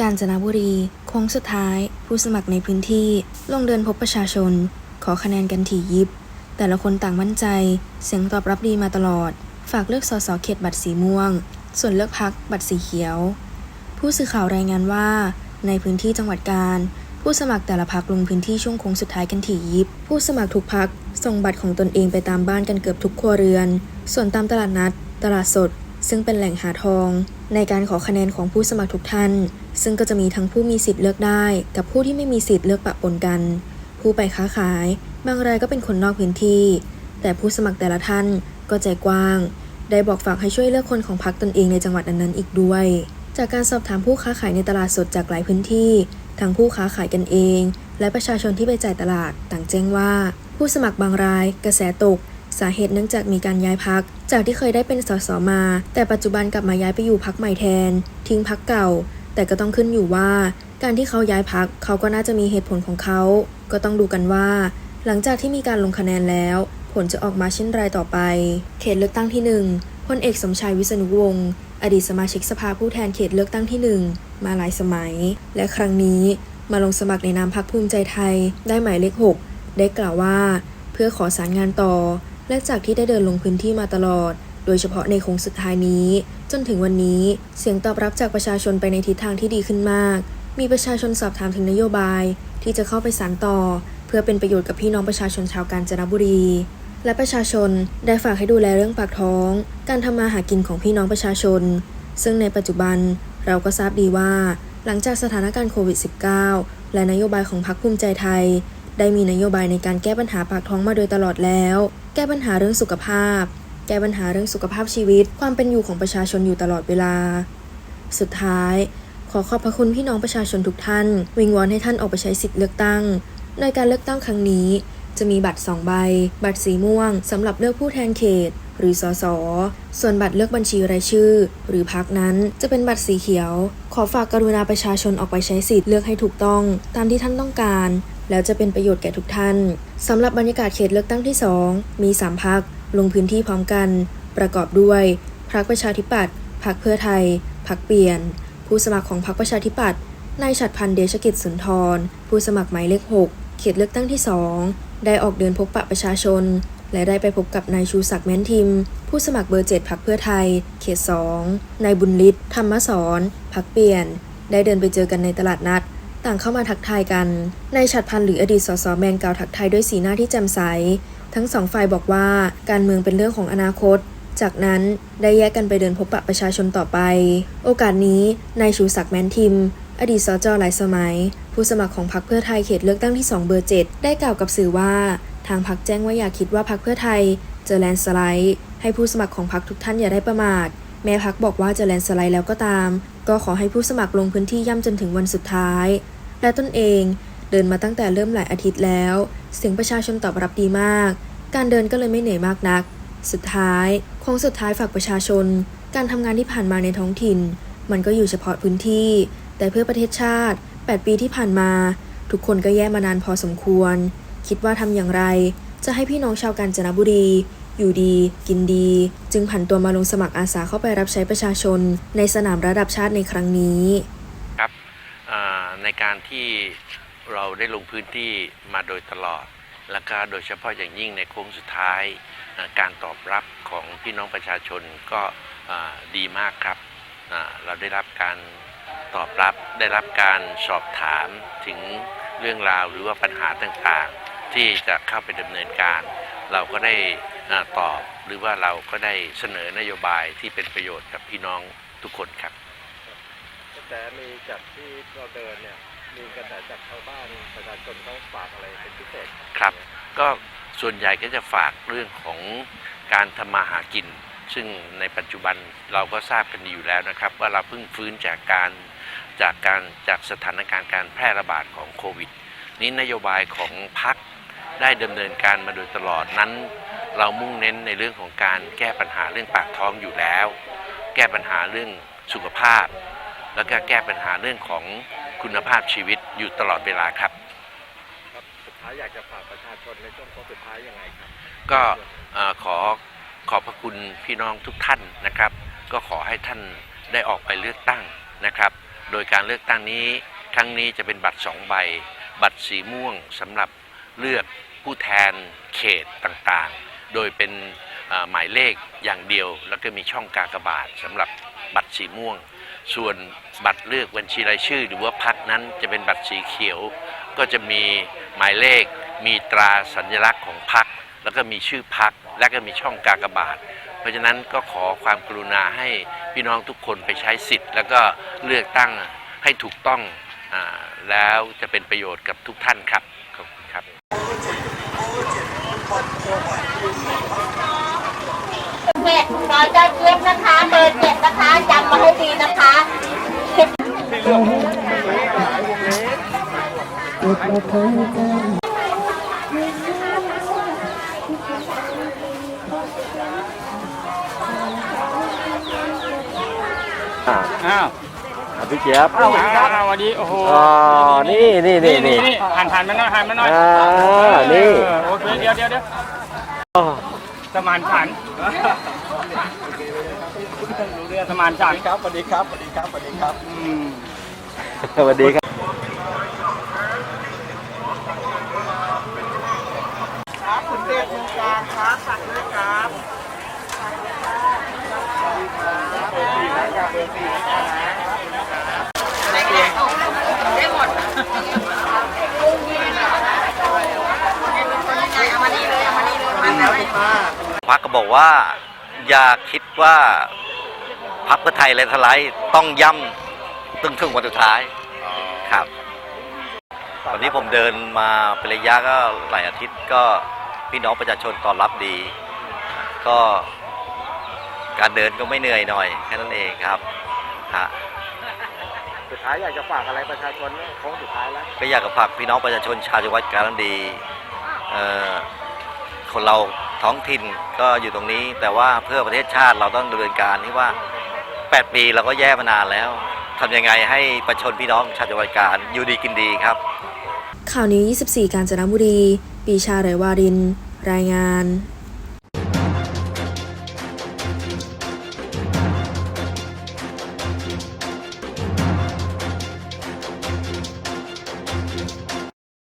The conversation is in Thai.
กาญจนบุรีโค้งสุดท้าย ผู้สมัครในพื้นที่ ลงเดินพบประชาชน ขอคะแนนกันถี่ยิบ แต่ละคนต่างมั่นใจ เสียงตอบรับดีมาตลอด ฝากเลือกสสเขตบัตรสีม่วง ส่วนเลือกพักบัตรสีเขียว ผู้สื่อข่าวรายงานว่า ในพื้นที่จังหวัดกาญผู้สมัครแต่ละพักลงพื้นที่ช่วงโค้งสุดท้ายกันถี่ยิบ ผู้สมัครทุกพักส่งบัตรของตนเองไปตามบ้านกันเกือบทุกครัวเรือน ส่วนตามตลาดนัด ตลาดสด ซึ่งเป็นแหล่งหาทอง ในการขอคะแนนของผู้สมัครทุกท่าน ซึ่งก็จะมีทั้งผู้มีสิทธิ์เลือกได้ กับผู้ที่ไม่มีสิทธิ์เลือกปะปนกัน ผู้ไปค้าขาย บางรายก็เป็นคนนอกพื้นที่ แต่ผู้สมัครแต่ละท่านก็ใจกว้าง ได้บอกฝากให้ช่วยเลือกคนของพรรคตนเองในจังหวัดนั้นๆอีกด้วย จากการสอบถามผู้ค้าขายในตลาดสดจากหลายพื้นที่ ทั้งผู้ค้าขายกันเอง และประชาชนที่ไปจ่ายตลาดต่างแจ้งว่า ผู้สมัครบางราย กระแสตกสาเหตุเนื่องจากมีการย้ายพัก จากที่เคยได้เป็นสสมา แต่ปัจจุบันกลับมาย้ายไปอยู่พักใหม่แทน ทิ้งพักเก่า แต่ก็ต้องขึ้นอยู่ว่า การที่เขาย้ายพักเขาก็น่าจะมีเหตุผลของเขา ก็ต้องดูกันว่า หลังจากที่มีการลงคะแนนแล้ว ผลจะออกมาเช่นไรต่อไป เขตเลือกตั้งที่1พลเอกสมชายวิษณุวงศ์อดีตสมาชิกสภาผู้แทนเขตเลือกตั้งที่ 1 มาหลายสมัย และครั้งนี้มาลงสมัครในนามพรรคภูมิใจไทย ได้หมายเลข 6 ได้กล่าวว่า เพื่อขอสารงานต่อ และจากที่ได้เดินลงพื้นที่มาตลอด โดยเฉพาะในโค้งสุดท้ายนี้ จนถึงวันนี้เสียงตอบรับจากประชาชนไปในทิศทางที่ดีขึ้นมาก มีประชาชนสอบถามถึงนโยบาย ที่จะเข้าไปสานต่อ เพื่อเป็นประโยชน์กับพี่น้องประชาชนชาวกาญจนบุรี และประชาชนได้ฝากให้ดูแลเรื่องปากท้อง การทำมาหากินของพี่น้องประชาชน ซึ่งในปัจจุบันเราก็ทราบดีว่า หลังจากสถานการณ์โควิด -19 และนโยบายของพรรคภูมิใจไทย ได้มีนโยบายในการแก้ปัญหาปากท้องมาโดยตลอดแล้ว แก้ปัญหาเรื่องสุขภาพ ก้ปัญหาเรื่องสุขภาพชีวิต ความเป็นอยู่ของประชาชนอยู่ตลอดเวลา สุดท้าย ขอขอบพระคุณพี่น้องประชาชนทุกท่าน วิงวอนให้ท่านออกไปใช้สิทธิ์เลือกตั้ง ในการเลือกตั้งครั้งนี้ จะมีบัตร 2 ใบ บัตรสีม่วงสำหรับเลือกผู้แทนเขต หรือสสส่วนบัตรเลือกบัญชีรายชื่อ หรือพักนั้นจะเป็นบัตรสีเขียว ขอฝากกรุณาประชาชนออกไปใช้สิทธิ์เลือกให้ถูกต้อง ตามที่ท่านต้องการแล้วจะเป็นประโยชน์แก่ทุกท่าน สำหรับบรรยากาศเขตเลือกตั้งที่ 2 มี 3 พัก ลงพื้นที่พร้อมกัน ประกอบด้วยพรรคประชาธิปัตย์พรรคเพื่อไทยพรรคเปลี่ยน ผู้สมัครของพรรคประชาธิปัตย์นายฉัดพันธ์เดชกิจสุนทร ผู้สมัครหมายเลข 6 เขตเลือกตั้งที่ 2 ได้ออกเดินพบปะประชาชน และได้ไปพบกับนายชูศักดิ์แม้นทิม ผู้สมัครเบอร์7พรรคเพื่อไทย เขต 2 นายบุญฤทธิ์ธรรมสอนพรรคเปลี่ยน ได้เดินไปเจอกันในตลาดนัด ต่างเข้ามาทักทายกัน นายฉัดพันธ์หรืออดีตสสแมนกล่าวทักทายด้วยสีหน้าที่แจ่มใส ทั้งสองฝ่ายบอกว่าการเมืองเป็นเรื่องของอนาคต จากนั้นได้แยกกันไปเดินพบปะประชาชนต่อไป โอกาสนี้นายชูศักดิ์แมนทิม อดีตสจหลายสมัย ผู้สมัครของพรรคเพื่อไทยเขตเลือกตั้งที่ 2 เบอร์ 7 ได้กล่าวกับสื่อว่า ทางพรรคแจ้งว่าอย่าคิดว่าพรรคเพื่อไทยจะแลนด์สไลด์ ให้ผู้สมัครของพรรคทุกท่านอย่าได้ประมาทแม้พรรคบอกว่าจะแลนด์สไลด์แล้วก็ตาม ก็ขอให้ผู้สมัครลงพื้นที่ย่ำจนถึงวันสุดท้าย และตนเองเดินมาตั้งแต่เริ่มหลายอาทิตย์แล้ว เสียงประชาชนตอบรับดีมาก การเดินก็เลยไม่เหนื่อยมากนัก สุดท้ายโค้งสุดท้ายฝากประชาชน การทำงานที่ผ่านมาในท้องถิ่น มันก็อยู่เฉพาะพื้นที่ แต่เพื่อประเทศชาติ 8 ปีที่ผ่านมา ทุกคนก็แย่มานานพอสมควร คิดว่าทำอย่างไร จะให้พี่น้องชาวกาญจนบุรีอยู่ดี กินดี จึงผันตัวมาลงสมัครอาสาเข้าไปรับใช้ประชาชน ในสนามระดับชาติในครั้งนี้ ครับในการที่ เราได้ลงพื้นที่มาโดยตลอด และก็โดยเฉพาะอย่างยิ่งในโค้งสุดท้าย การตอบรับของพี่น้องประชาชนก็ดีมากครับ เราได้รับการตอบรับได้รับการสอบถามถึงเรื่องราวหรือว่าปัญหาต่างๆ ที่จะเข้าไปดำเนินการ เราก็ได้ตอบหรือว่าเราก็ได้เสนอนโยบายที่เป็นประโยชน์กับพี่น้องทุกคนครับกระแสมีจากที่เราเดินเนี่ย มีกระแสจากชาวบ้านประชาชนเขาฝากอะไรเป็นพิเศษครับ ก็ส่วนใหญ่ก็จะฝากเรื่องของการทำมาหากิน ซึ่งในปัจจุบันเราก็ทราบกันดีอยู่แล้วนะครับ ว่าเราเพิ่งฟื้นจากการจากการจากสถานการณ์การแพร่ระบาดของโควิด นี้นโยบายของพรรคได้ดำเนินการมาโดยตลอดนั้น เรามุ่งเน้นในเรื่องของการแก้ปัญหาเรื่องปากท้องอยู่แล้ว แก้ปัญหาเรื่องสุขภาพ แล้วก็แก้ปัญหาเรื่องของ คุณภาพชีวิตอยู่ตลอดเวลาครับครับสุดท้ายอยากจะฝากประชาชนในช่วงโค้งสุดท้ายยังไงครับ ก็เอ่อขอขอบพระคุณพี่น้องทุกท่านนะครับ ก็ขอให้ท่านได้ออกไปเลือกตั้งนะครับ โดยการเลือกตั้งนี้ครั้งนี้จะเป็นบัตรสองใบ บัตรสีม่วงสำหรับเลือกผู้แทนเขตต่างๆ โดยเป็นเอ่อหมายเลขอย่างเดียว แล้วก็มีช่องกากบาทสำหรับบัตรสีม่วง ส่วนบัตรเลือกบัญชีรายชื่อ หรือว่าพักนั้นจะเป็นบัตรสีเขียว ก็จะมีหมายเลข มีตราสัญลักษณ์ของพัก แล้วก็มีชื่อพัก และก็มีช่องกากบาท เพราะฉะนั้นก็ขอความกรุณาให้พี่น้องทุกคนไปใช้สิทธิ์ แล้วก็เลือกตั้งให้ถูกต้องอแล้วจะเป็นประโยชน์กับทุกท่านครับขอบคุณครับ อ้าวพี่เจี๊ยบอ้าวอ้าววันนี้โอ้โหอ๋อนี่นี่นี่นี่ หันหันมาหน่อยหันมาหน่อยอ่านี่ เออโอเคเดี๋ยวเดี๋ยวเดี๋ยวอ๋อสมานฉันท์สมานฉันท์ครับสวัสดีครับสวัสดีครับสวัสดีครับอืม สวัสดีค รับพักก็บอกว่า อย่าคิดว่าพักเพื่อไทยเลยทลายต้องย่ำตึงถึงวันสุดท้ายครับวันนี้ผมเดินมาเป็นระยะก็หลายอาทิตย์ก็ พี่น้องประชาชนต้อนรับดี ก็การเดินก็ไม่เหนื่อยหน่อยแค่นั้นเองครับฮะสุดท้ายอยากจะฝากอะไรประชาชนเนี่ยโค้งสุดท้ายแล้วก็อยากจะฝากพี่น้องประชาชนชาวจังหวัดกาญจนบุรีเอ่อคนเราท้องถิ่นก็อยู่ตรงนี้ แต่ว่าเพื่อประเทศชาติเราต้องดำเนินการที่ว่า 8 ปีเราก็แย่มานานแล้วทำยังไงให้ประชาชนพี่น้องชาวจังหวัดกาญอยู่ดีกินดีครับ ข่าวนี้ 24 กาญจนบุรี ปีชาไรวาริน รายงาน